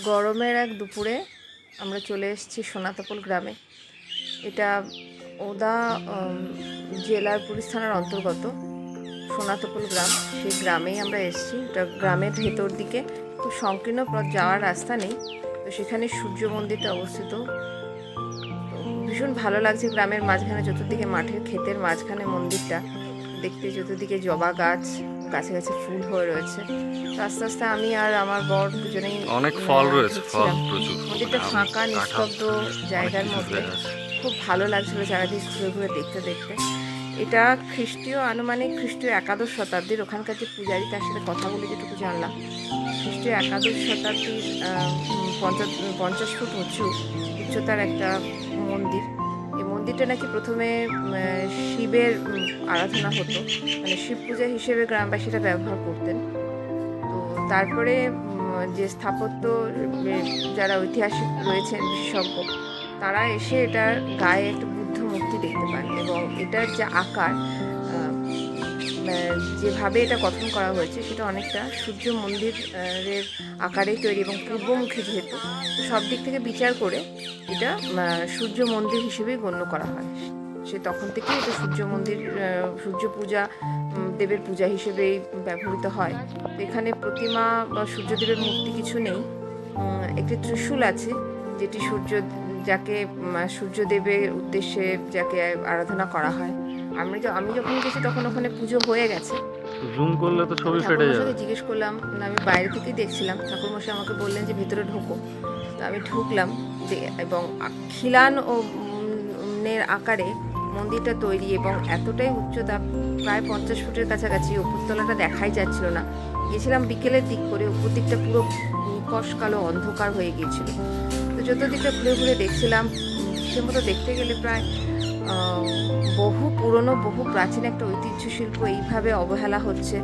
গরমের এক দুপুরে আমরা চলে এসেছি সোনাতপল গ্রামে। এটা ওদা জেলার পুলিশ থানার অন্তর্গত সোনাতপল গ্রাম। সেই গ্রামেই আমরা এসেছি। এটা গ্রামের ভেতর দিকে। খুব সংকীর্ণ পথ, যাওয়ার রাস্তা নেই। তো সেখানে সূর্য মন্দিরটা অবস্থিত। ভীষণ ভালো লাগছে গ্রামের মাঝখানে, চতুর্দিকে মাঠের ক্ষেতের মাঝখানে মন্দিরটা। দেখতে চতুর্দিকে জবা গাছ। গাছে গাছে ফুল হয়ে রয়েছে। তো আস্তে আস্তে আমি আর আমার বর দুজনেই অনেক ফল রয়েছে ফল প্রচুর। ফাঁকা নিস্তব্ধ জায়গার মধ্যে খুব ভালো লাগছিল চারিদিক ঘুরে ঘুরে দেখতে দেখতে। এটা খ্রিস্টীয় আনুমানিক খ্রিস্টীয় একাদশ শতাব্দীর ওখানকার যে পূজারী তার সাথে কথা বলে যেটুকু জানলাম। খ্রিস্টীয় একাদশ শতাব্দীর পঞ্চাশ পঞ্চাশ ফুট উঁচু উচ্চতার একটা মন্দির। মন্দিরটা নাকি প্রথমে শিবের আরাধনা হতো। মানে শিব পূজা হিসেবে গ্রামবাসীরা ব্যবহার করতেন। তো তারপরে যে স্থাপত্য যারা ঐতিহাসিক রয়েছেন বিশেষজ্ঞ, তারা এসে এটার গায়ে একটা বুদ্ধ মূর্তি দেখতে পান এবং এটার যে আকার যেভাবে এটা গঠন করা হয়েছে, সেটা অনেকটা সূর্য মন্দিরের আকারেই তৈরি এবং পূর্বমুখী যেহেতু সব দিক থেকে বিচার করে এটা সূর্য মন্দির হিসেবেই গণ্য করা হয়। সে তখন থেকেই এটা সূর্য মন্দির সূর্য পূজা দেবের পূজা হিসেবেই ব্যবহৃত হয়। এখানে প্রতিমা বা সূর্যদেবের মূর্তি কিছু নেই একটি ত্রিশূল আছে, যেটি সূর্য, যাকে সূর্যদেবের উদ্দেশ্যে যাকে আরাধনা করা হয়। আমি আমি যখন গেছি তখন ওখানে পুজো হয়ে গেছে। জুম করলে তো ছবি ফেটে যাবে। জিজ্ঞেস করলাম না আমি বাইরে থেকেই দেখছিলাম। ঠাকুরমশাই আমাকে বললেন যে ভেতরে ঢোকো। তো আমি ঢুকলাম এবং খিলান ও নের আকারে মন্দিরটা তৈরি এবং এতটাই উচ্চতা প্রায় পঞ্চাশ ফুটের কাছাকাছি উপরতলাটা দেখাই যাচ্ছিল না। গেছিলাম বিকেলের দিক করে উপর দিকটা পুরো নিকশ কালো অন্ধকার হয়ে গিয়েছিল। তো চতুর্দিকটা ঘুরে ঘুরে দেখছিলাম। সে মতো দেখতে গেলে প্রায় বহু পুরনো, বহু প্রাচীন একটা ঐতিহ্য শিল্প এইভাবে অবহেলা হচ্ছে।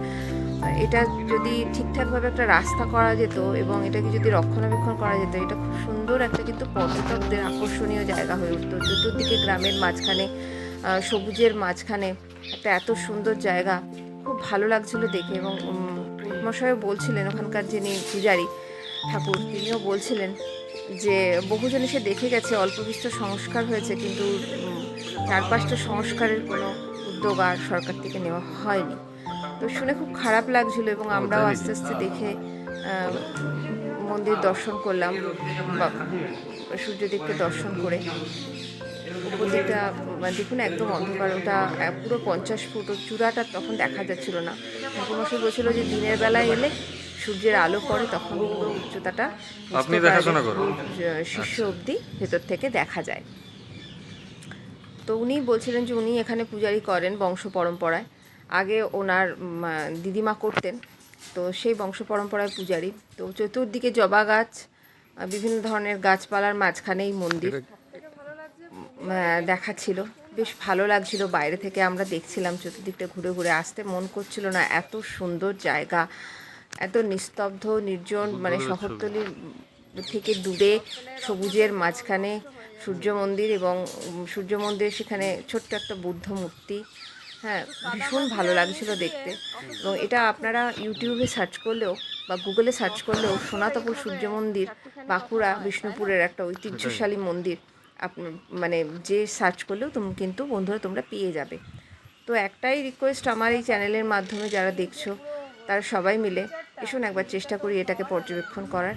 এটা যদি ঠিকঠাকভাবে একটা রাস্তা করা যেত এবং এটাকে যদি রক্ষণাবেক্ষণ করা যেত, এটা খুব সুন্দর একটা কিন্তু পর্যটকদের আকর্ষণীয় জায়গা হয়ে উঠতো। চতুর্দিকে গ্রামের মাঝখানে সবুজের মাঝখানে একটা এত সুন্দর জায়গা। খুব ভালো লাগছিল দেখে এবং মশাইও বলছিলেন, ওখানকার যিনি পূজারী ঠাকুর, তিনিও বলছিলেন যে, বহুজন এসে দেখে গেছে অল্প বিস্তর সংস্কার হয়েছে কিন্তু চারপাশটা সংস্কারের কোনো উদ্যোগ আর সরকার থেকে নেওয়া হয়নি। তো শুনে খুব খারাপ লাগছিল এবং আমরাও আস্তে আস্তে দেখে মন্দির দর্শন করলাম বা সূর্যদেবকে দর্শন করে। উপর দিকটা মানে দেখুন একদম অন্ধকার ওটা পুরো পঞ্চাশ ফুট চূড়াটা তখন দেখা যাচ্ছিল না। ঠাকুরমশাই বলছিল যে দিনের বেলায় এলে সূর্যের আলো পড়ে তখন উচ্চতাটা শীর্ষ অবধি ভেতর থেকে দেখা যায়। তো উনি বলছিলেন যে উনি এখানে পূজারি করেন বংশ পরম্পরায়। আগে ওনার দিদিমা করতেন তো সেই বংশ পরম্পরায় পূজারি তো চতুর্দিকে জবা গাছ বিভিন্ন ধরনের গাছপালার মাঝখানেই মন্দির। দেখাচ্ছিল বেশ ভালো লাগছিল বাইরে থেকে আমরা দেখছিলাম চতুর্দিকটা ঘুরে ঘুরে। আসতে মন করছিল না এত সুন্দর জায়গা এত নিস্তব্ধ নির্জন মানে শহরতলির থেকে দূরে সবুজের মাঝখানে। সূর্য মন্দির এবং সূর্য মন্দির সেখানে ছোট্ট একটা বুদ্ধ মূর্তি। হ্যাঁ ভীষণ ভালো লাগছিল দেখতে। এবং এটা আপনারা ইউটিউবে সার্চ করলেও বা গুগলে সার্চ করলেও সোনাতপুর সূর্য মন্দির বাঁকুড়া বিষ্ণুপুরের একটা ঐতিহ্যশালী মন্দির মানে যে সার্চ করলেও তুমি, কিন্তু বন্ধুরা তোমরা পেয়ে যাবে। তো একটাই রিকোয়েস্ট আমার এই চ্যানেলের মাধ্যমে যারা দেখছ, তারা সবাই মিলে এসুন একবার চেষ্টা করি এটাকে পর্যবেক্ষণ করার।